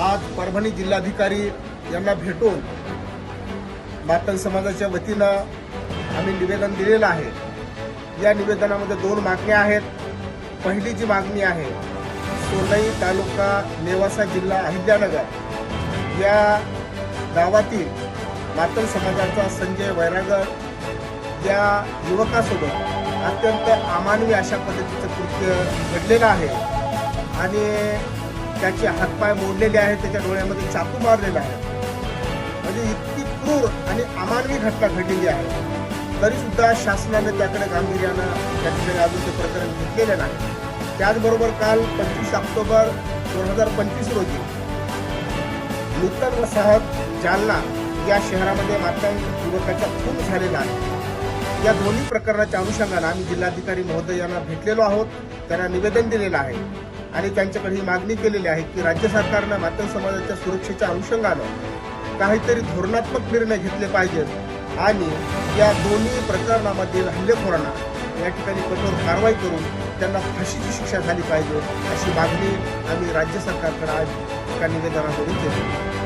आज परभणी जिल्हाधिकारी यांना भेटून मातंग समाजाच्या वतीनं आम्ही निवेदन दिलेलं आहे. या निवेदनामध्ये दोन मागण्या आहेत. पहिली जी मागणी आहे सोनई तालुका नेवासा जिल्हा अहिल्यानगर या गावातील मातंग समाजाचा संजय वैरागर या युवकासोबत अत्यंत अमानवी अशा पद्धतीचं कृत्य घडलेलं आहे. आणि त्याचे हातपाय मोडलेले आहेत त्याच्या डोळ्यामध्ये चाकू मारलेला आहे म्हणजे इतकी क्रूर आणि अमानवी घटना घडलेली आहे. तरी सुद्धा शासनाने त्याकडे गांभीर्यानं त्या अजून ते प्रकरण घेतलेलं नाही. त्याचबरोबर काल पंचवीस ऑक्टोबर दोन हजार पंचवीस रोजी नूतन वसाहत जालना या शहरामध्ये माता युवकाचा खून झालेला आहे. या दोन्ही प्रकरणाच्या अनुषंगानं आम्ही जिल्हाधिकारी महोदय यांना भेटलेलो आहोत. त्यांना निवेदन दिलेलं आहे. आणि त्यांच्याकडे ही मागणी केलेली आहे की राज्य सरकारनं मातंग समाजाच्या सुरक्षेच्या अनुषंगानं काहीतरी धोरणात्मक निर्णय घेतले पाहिजेत. आणि या दोन्ही प्रकरणामधील हल्लेखोरांना या ठिकाणी कठोर कारवाई करून त्यांना फाशीची शिक्षा झाली पाहिजे अशी मागणी आम्ही राज्य सरकारकडे आज एका निवेदनाकडून केली.